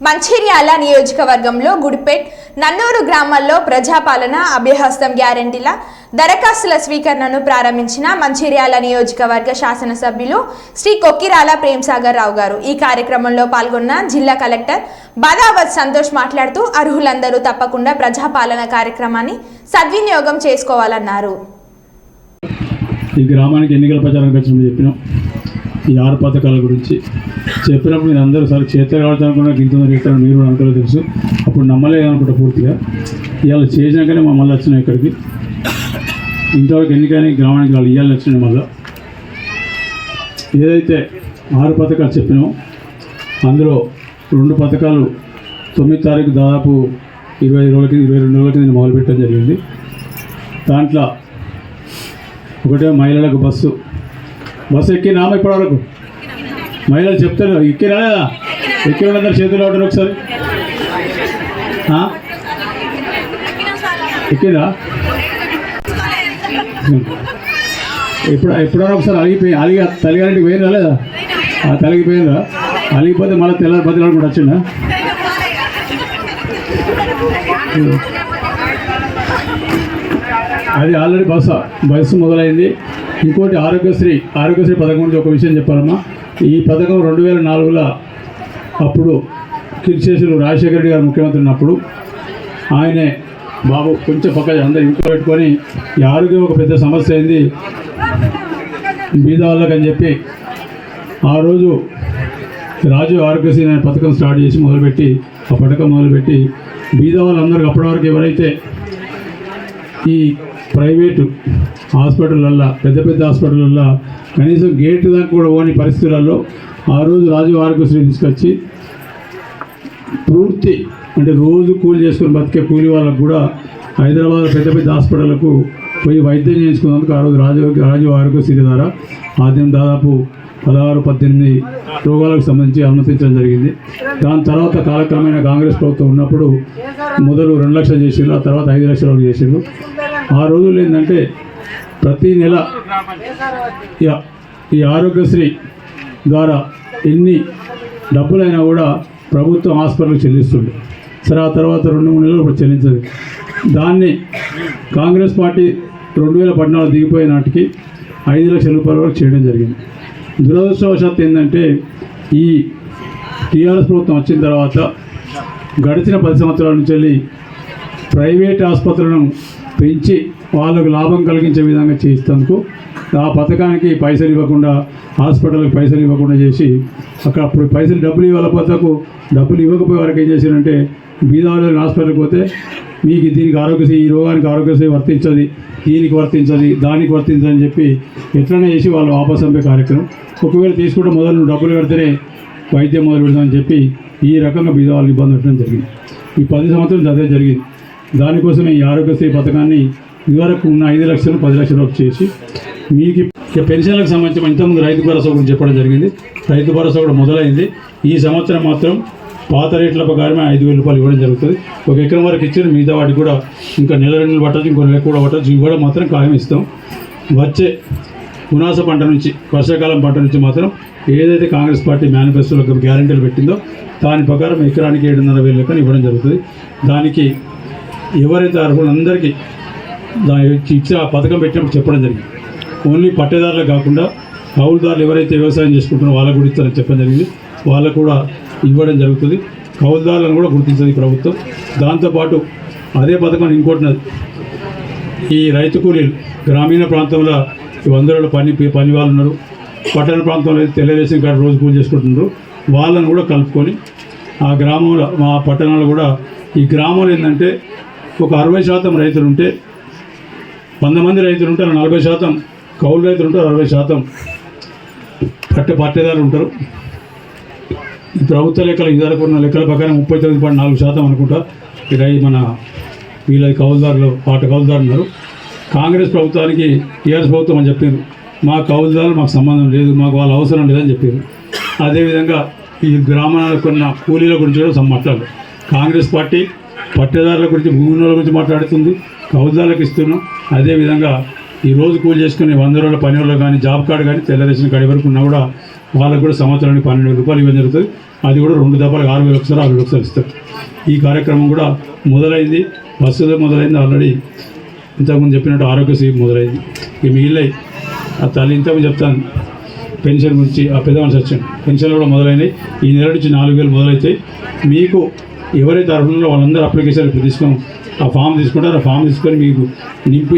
మంచిర్యాల నియోజకవర్గంలో గుడిపేట్ నన్నూరు గ్రామాల్లో ప్రజాపాలన అభ్యహస్తం గ్యారంటీల దరఖాస్తుల స్వీకరణను ప్రారంభించిన మంచిర్యాల నియోజకవర్గ శాసనసభ్యులు శ్రీ కొక్కిరాల ప్రేమ్సాగర్ రావు గారు. ఈ కార్యక్రమంలో పాల్గొన్న జిల్లా కలెక్టర్ బాదావత్ సంతోష్ మాట్లాడుతూ అర్హులందరూ తప్పకుండా ప్రజాపాలన కార్యక్రమాన్ని సద్వినియోగం చేసుకోవాలన్నారు. ఈ గ్రామానికి ఎన్నికల ప్రచారం వచ్చినప్పుడు చెప్పినాం. ఈ ఆరు పథకాల గురించి చెప్పినప్పుడు నేను అందరూ సరే చేతులు కావచ్చు అనుకున్నా ఇంత చేస్తారు మీరు అనుకోలేదు తెలుసు. అప్పుడు నమ్మలేదు అనుకుంటా పూర్తిగా. ఇవాళ చేసినాకనే మా మళ్ళీ వచ్చినాయి ఇక్కడికి. ఇంతవరకు ఎన్నికైనా గ్రామానికి వాళ్ళు ఇవ్వాలి వచ్చినాయి మళ్ళీ. ఏదైతే ఆరు పథకాలు చెప్పినామో అందులో రెండు పథకాలు తొమ్మిది తారీఖు దాదాపు ఇరవై ఐదు రోజుల కింద ఇరవై రెండు రోజుల కింద మొదలుపెట్టడం జరిగింది. దాంట్లో ఒకటే మహిళలకు బస్సు బస్సు ఎక్కినామా ఇప్పటివరకు మహిళలు చెప్తారు ఎక్కినా లేదా? ఎక్కిన వాళ్ళందరూ చేతులు అవడం ఒకసారి ఎక్కిందా? ఎప్పుడు ఇప్పుడు ఎప్పుడైనా ఒకసారి అలిగిపోయి అలిగి తల్లిగారింటికి పోయినరా లేదా? ఆ తలిగిపోయినరా అలిగిపోతే మళ్ళీ తెల్లారి బతిలాడు కూడా వచ్చిందా అది ఆల్రెడీ బస్సు బస్సు మొదలైంది. ఇంకోటి ఆరోగ్యశ్రీ ఆరోగ్యశ్రీ పథకం గురించి ఒక విషయం చెప్పాలమ్మా. ఈ పథకం రెండు వేల నాలుగులో అప్పుడు కిరిశేషులు రాజశేఖర రెడ్డి గారు ముఖ్యమంత్రి ఉన్నప్పుడు ఆయనే బాబు కొంచెం పక్క అందరూ ఇంట్లో పెట్టుకొని ఈ ఆరోగ్యం ఒక పెద్ద సమస్య అయింది బీద వాళ్ళకి అని చెప్పి ఆ రోజు రాజు ఆరోగ్యశ్రీ అనే పథకం స్టార్ట్ చేసి మొదలుపెట్టి ఆ పథకం మొదలుపెట్టి బీద వాళ్ళందరికీ అప్పటి వరకు ఎవరైతే ఈ ప్రైవేటు హాస్పిటళ్ళల్లో పెద్ద పెద్ద హాస్పిటళ్ళల్లో కనీసం గేట్ దాకా కూడా పోని పరిస్థితులలో ఆ రోజు రాజు ఆరోగ్యశ్రీ తీసుకొచ్చి పూర్తి అంటే రోజు కూలి చేసుకుని బతికే కూలి వాళ్ళకు కూడా హైదరాబాద్ పెద్ద పెద్ద హాస్పిటళ్ళకు పోయి వైద్యం చేయించుకున్నందుకు ఆ రోజు రాజు రాజు ఆరోగ్యశ్రీ ద్వారా ఆద్యం దాదాపు పదహారు పద్దెనిమిది రోగాలకు సంబంధించి అనుమతించడం జరిగింది. దాని తర్వాత కాలక్రమేణా కాంగ్రెస్ ప్రభుత్వం ఉన్నప్పుడు మొదలు రెండు లక్షలు చేసిండ్రు ఆ తర్వాత ఐదు లక్షల వరకు చేసిండ్రు. ఆ రోజుల్లో ఏంటంటే ప్రతి నెల ఈ- ఈ ఆరోగ్యశ్రీ ద్వారా ఎన్ని డబ్బులైనా కూడా ప్రభుత్వం హాస్పిటల్కి చెల్లిస్తుంది. సరే ఆ తర్వాత రెండు మూడు నెలలు ఇప్పుడు చెల్లించదు. దాన్ని కాంగ్రెస్ పార్టీ రెండు వేల పద్నాలుగు దిగిపోయే నాటికి ఐదు లక్షల రూపాయల వరకు చేయడం జరిగింది. దురదృష్టవశాత్తు ఏంటంటే ఈ టీఆర్ఎస్ ప్రభుత్వం వచ్చిన తర్వాత గడిచిన పది సంవత్సరాల నుంచి వెళ్ళి ప్రైవేట్ ఆసుపత్రులను పెంచి వాళ్ళకు లాభం కలిగించే విధంగా చేయిస్తాను ఆ పథకానికి పైసలు ఇవ్వకుండా హాస్పిటల్కి పైసలు ఇవ్వకుండా చేసి అక్కడ అప్పుడు పైసలు డబ్బులు ఇవ్వాల పథకు డబ్బులు ఇవ్వకపోయే వరకు ఏం చేశారంటే బీదావళి హాస్పిటల్కి పోతే మీకు దీనికి ఆరోగ్యశ్రీ ఈ రోగానికి ఆరోగ్యశ్రీ వర్తించదు దీనికి వర్తించదు దానికి వర్తించదు అని చెప్పి ఎట్లనే చేసి వాళ్ళు వాపస్ పంపే కార్యక్రమం. ఒకవేళ తీసుకుంటే మొదలు డబ్బులు పెడితేనే వైద్యం మొదలు పెడతామని చెప్పి ఈ రకంగా బీదవాళ్ళకి ఇబ్బంది పెట్టడం జరిగింది. ఈ పది సంవత్సరాలు అదే జరిగింది. దానికోసం ఈ ఆరోగ్యశ్రీ పథకాన్ని ఇదివరకు ఉన్న ఐదు లక్షలు పది లక్షల వరకు చేసి మీకు ఇక పెన్షన్లకు సంబంధించి ఇంతకుముందు రైతు భరోసా గురించి చెప్పడం జరిగింది. రైతు భరోసా కూడా మొదలైంది. ఈ సంవత్సరం మాత్రం పాత రేట్ల ప్రకారమే ఐదు వేల రూపాయలు ఇవ్వడం జరుగుతుంది. ఒక ఎకరం వరకు ఇచ్చారు మిగతా వాటికి కూడా ఇంకా నెల రెండు పట్టచ్చు ఇంకో నెల కూడా పట్టచ్చు ఇవ్వడం మాత్రం ఖాయం ఇస్తాం. వచ్చే పునాస పంట నుంచి వర్షాకాలం పంట నుంచి మాత్రం ఏదైతే కాంగ్రెస్ పార్టీ మేనిఫెస్టోలో గ్యారంటీలు పెట్టిందో దాని ప్రకారం ఎకరానికి ఏడున్నర వేల లెక్కన ఇవ్వడం జరుగుతుంది. దానికి ఎవరైతే అర్హులందరికీ దాని ఇచ్చే ఆ పథకం పెట్టినప్పుడు చెప్పడం జరిగింది. ఓన్లీ పట్టేదారులు కాకుండా కౌలుదారులు ఎవరైతే వ్యవసాయం చేసుకుంటున్నారో వాళ్ళకు కూడా ఇస్తారని చెప్పడం జరిగింది. వాళ్ళకు కూడా ఇవ్వడం జరుగుతుంది. కౌలుదారులను కూడా గుర్తించింది ప్రభుత్వం. దాంతోపాటు అదే పథకం ఇంకోటి ఉన్నది. ఈ రైతు కూలీలు గ్రామీణ ప్రాంతంలో ఈ పని పని వాళ్ళు ఉన్నారు. పట్టణ ప్రాంతంలో అయితే తెలుగుదేశం కాడ రోజు పూజ చేసుకుంటున్నారు. వాళ్ళని కూడా కలుపుకొని ఆ గ్రామంలో మా పట్టణంలో కూడా ఈ గ్రామంలో ఏంటంటే ఒక అరవై శాతం రైతులు ఉంటే వంద మంది రైతులు ఉంటారు నలభై శాతం కౌలు రైతులు ఉంటారు అరవై శాతం పట్టే పట్టేదారులు ఉంటారు ఈ ప్రభుత్వ లెక్కలు ఇదివరకు ఉన్న లెక్కల ప్రకారం ముప్పై తొమ్మిది పాయింట్ నాలుగు శాతం అనుకుంటా. ఈ రై మన వీళ్ళ కౌలుదారులు పాట కౌలుదారులు ఉన్నారు. కాంగ్రెస్ ప్రభుత్వానికి టీఆర్ఎస్ ప్రభుత్వం అని చెప్పారు. మా కౌలుదారులు మాకు సంబంధం లేదు మాకు వాళ్ళ అవసరం లేదని చెప్పారు. అదేవిధంగా ఈ గ్రామాలకు ఉన్న కూలీల గురించి కూడా మాట్లాడారు కాంగ్రెస్ పార్టీ పట్టేదారుల గురించి భూముల గురించి మాట్లాడుతుంది కౌదాలకు ఇస్తున్నాం. అదేవిధంగా ఈ రోజు కూలి చేసుకునే వంద రోజుల పని వాళ్ళు కానీ జాబ్ కార్డు కానీ తెల్ల రేషన్ కార్డు వరకు ఉన్నా కూడా వాళ్ళకు కూడా సంవత్సరానికి పన్నెండు వేల రూపాయలు ఇవ్వడం జరుగుతుంది. అది కూడా రెండు దఫాలు ఆరు వేలు ఒకసారి ఆరు వేలు ఒకసారి ఇస్తారు. ఈ కార్యక్రమం కూడా మొదలైంది. బస్సులో మొదలైంది ఆల్రెడీ. ఇంతకుముందు చెప్పినట్టు ఆరోగ్యశ్రీ మొదలైంది. ఇక మిగిలినాయి ఆ తల్లి ఇంతకుముందు చెప్తాను. పెన్షన్ గురించి ఆ పెద్దవాళ్ళు సచ్చాను పెన్షన్లు కూడా మొదలైనవి ఈ నెల నుంచి నాలుగు వేలు మొదలైతే మీకు ఎవరైతే అర్హులు వాళ్ళందరూ అప్లికేషన్ ఇప్పుడు తీసుకొని ఆ ఫామ్ తీసుకుంటారు. ఆ ఫామ్ తీసుకొని మీకు నింపు